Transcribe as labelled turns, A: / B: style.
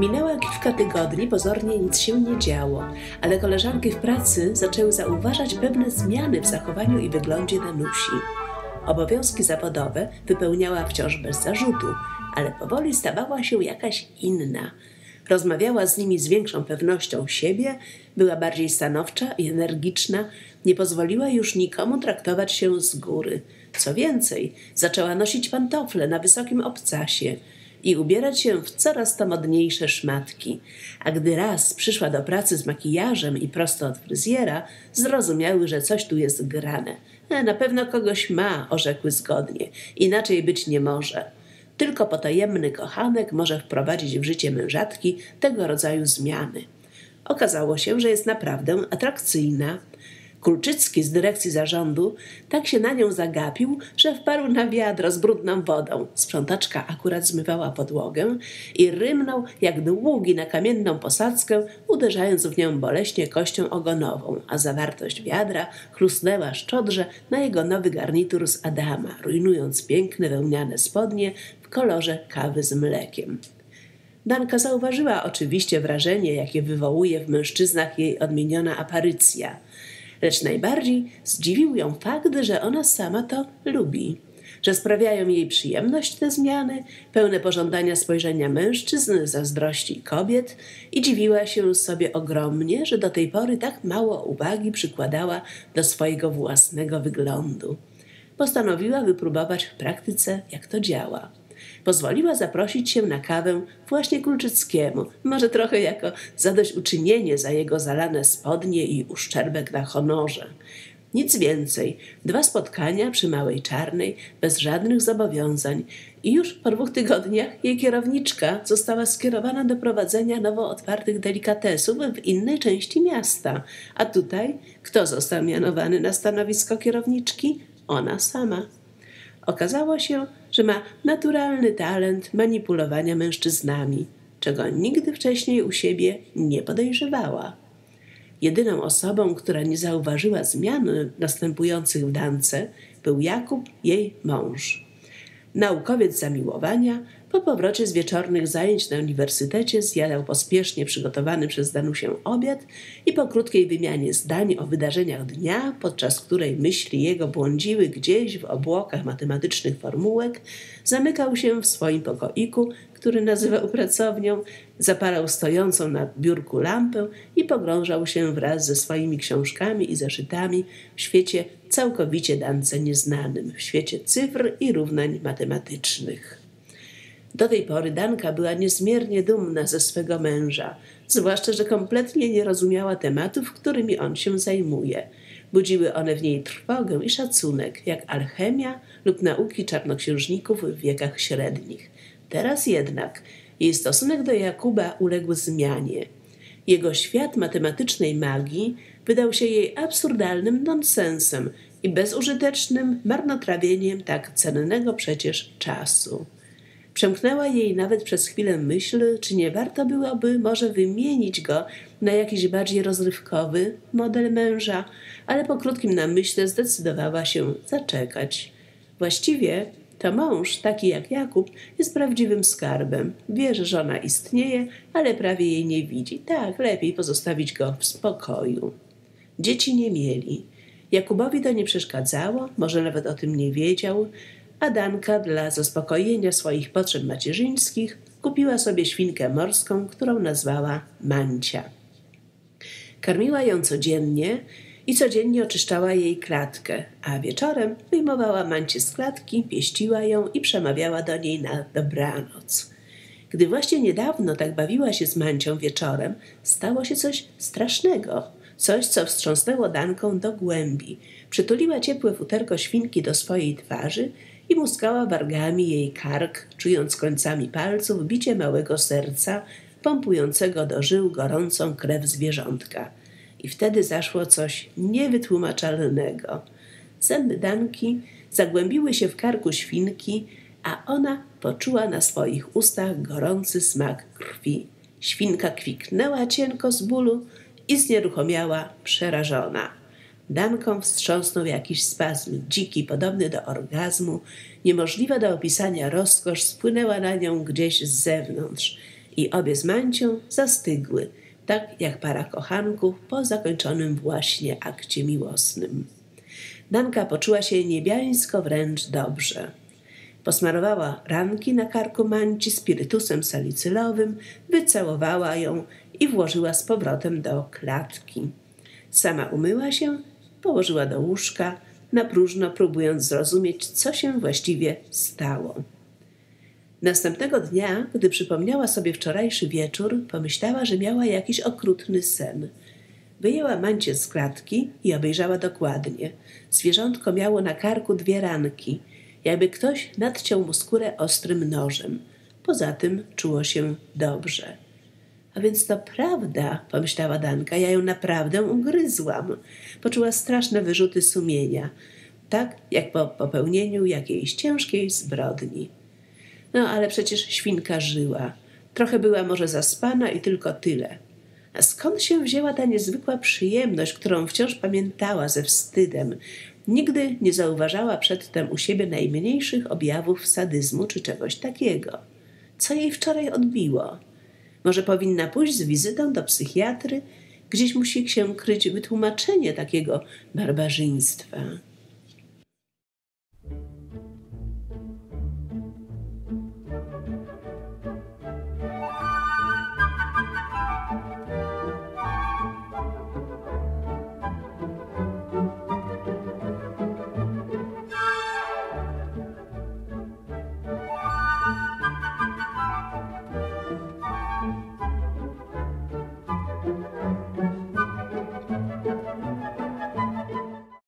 A: Minęło kilka tygodni, pozornie nic się nie działo, ale koleżanki w pracy zaczęły zauważać pewne zmiany w zachowaniu i wyglądzie Danusi. Obowiązki zawodowe wypełniała wciąż bez zarzutu, ale powoli stawała się jakaś inna. Rozmawiała z nimi z większą pewnością siebie, była bardziej stanowcza i energiczna, nie pozwoliła już nikomu traktować się z góry. Co więcej, zaczęła nosić pantofle na wysokim obcasie i ubierać się w coraz to modniejsze szmatki. A gdy raz przyszła do pracy z makijażem i prosto od fryzjera, zrozumiały, że coś tu jest grane. E, na pewno kogoś ma, orzekły zgodnie. Inaczej być nie może. Tylko potajemny kochanek może wprowadzić w życie mężatki tego rodzaju zmiany. Okazało się, że jest naprawdę atrakcyjna, Kulczycki z dyrekcji zarządu tak się na nią zagapił, że wparł na wiadro z brudną wodą. Sprzątaczka akurat zmywała podłogę i rymnął jak długi na kamienną posadzkę, uderzając w nią boleśnie kością ogonową, a zawartość wiadra chrusnęła szczodrze na jego nowy garnitur z Adama, rujnując piękne wełniane spodnie w kolorze kawy z mlekiem. Danka zauważyła oczywiście wrażenie, jakie wywołuje w mężczyznach jej odmieniona aparycja – lecz najbardziej zdziwił ją fakt, że ona sama to lubi, że sprawiają jej przyjemność te zmiany, pełne pożądania spojrzenia mężczyzn, zazdrości kobiet i dziwiła się sobie ogromnie, że do tej pory tak mało uwagi przykładała do swojego własnego wyglądu. Postanowiła wypróbować w praktyce, jak to działa pozwoliła zaprosić się na kawę właśnie Kulczyckiemu, może trochę jako zadośćuczynienie za jego zalane spodnie i uszczerbek na honorze. Nic więcej, dwa spotkania przy Małej Czarnej, bez żadnych zobowiązań i już po dwóch tygodniach jej kierowniczka została skierowana do prowadzenia nowo otwartych delikatesów w innej części miasta. A tutaj kto został mianowany na stanowisko kierowniczki? Ona sama. Okazało się, że ma naturalny talent manipulowania mężczyznami, czego nigdy wcześniej u siebie nie podejrzewała. Jedyną osobą, która nie zauważyła zmian następujących w Dance, był Jakub, jej mąż. Naukowiec zamiłowania, po powrocie z wieczornych zajęć na uniwersytecie zjadał pospiesznie przygotowany przez Danusię obiad i po krótkiej wymianie zdań o wydarzeniach dnia, podczas której myśli jego błądziły gdzieś w obłokach matematycznych formułek, zamykał się w swoim pokoiku, który nazywał pracownią, zapalał stojącą na biurku lampę i pogrążał się wraz ze swoimi książkami i zeszytami w świecie całkowicie Dance nieznanym, w świecie cyfr i równań matematycznych. Do tej pory Danka była niezmiernie dumna ze swego męża, zwłaszcza, że kompletnie nie rozumiała tematów, którymi on się zajmuje. Budziły one w niej trwogę i szacunek, jak alchemia lub nauki czarnoksiężników w wiekach średnich. Teraz jednak jej stosunek do Jakuba uległ zmianie. Jego świat matematycznej magii wydał się jej absurdalnym nonsensem i bezużytecznym marnotrawieniem tak cennego przecież czasu. Przemknęła jej nawet przez chwilę myśl, czy nie warto byłoby może wymienić go na jakiś bardziej rozrywkowy model męża, ale po krótkim namyśle zdecydowała się zaczekać. Właściwie to mąż, taki jak Jakub, jest prawdziwym skarbem. Wie, że żona istnieje, ale prawie jej nie widzi. Tak, lepiej pozostawić go w spokoju. Dzieci nie mieli. Jakubowi to nie przeszkadzało, może nawet o tym nie wiedział, a Danka dla zaspokojenia swoich potrzeb macierzyńskich kupiła sobie świnkę morską, którą nazwała Mancia. Karmiła ją codziennie i codziennie oczyszczała jej klatkę, a wieczorem wyjmowała Mancie z klatki, pieściła ją i przemawiała do niej na dobranoc. Gdy właśnie niedawno tak bawiła się z Mancią wieczorem, stało się coś strasznego, coś, co wstrząsnęło Danką do głębi. Przytuliła ciepłe futerko świnki do swojej twarzy i muskała wargami jej kark, czując końcami palców bicie małego serca, pompującego do żył gorącą krew zwierzątka. I wtedy zaszło coś niewytłumaczalnego. Zęby Danki zagłębiły się w karku świnki, a ona poczuła na swoich ustach gorący smak krwi. Świnka kwiknęła cienko z bólu i znieruchomiała przerażona. Danką wstrząsnął jakiś spazm, dziki, podobny do orgazmu. Niemożliwa do opisania rozkosz spłynęła na nią gdzieś z zewnątrz. i obie z Mancią zastygły, tak jak para kochanków po zakończonym właśnie akcie miłosnym. Danka poczuła się niebiańsko wręcz dobrze. Posmarowała ranki na karku Manci spirytusem salicylowym, wycałowała ją i włożyła z powrotem do klatki. Sama umyła się, położyła do łóżka, na próżno próbując zrozumieć, co się właściwie stało. Następnego dnia, gdy przypomniała sobie wczorajszy wieczór, pomyślała, że miała jakiś okrutny sen. Wyjęła mancię z klatki i obejrzała dokładnie. Zwierzątko miało na karku dwie ranki, jakby ktoś nadciął mu skórę ostrym nożem. Poza tym czuło się dobrze. A więc to prawda, pomyślała Danka, ja ją naprawdę ugryzłam. Poczuła straszne wyrzuty sumienia, tak jak po popełnieniu jakiejś ciężkiej zbrodni. No ale przecież świnka żyła. Trochę była może zaspana i tylko tyle. A skąd się wzięła ta niezwykła przyjemność, którą wciąż pamiętała ze wstydem? Nigdy nie zauważała przedtem u siebie najmniejszych objawów sadyzmu czy czegoś takiego. Co jej wczoraj odbiło? Może powinna pójść z wizytą do psychiatry? Gdzieś musi się kryć wytłumaczenie takiego barbarzyństwa.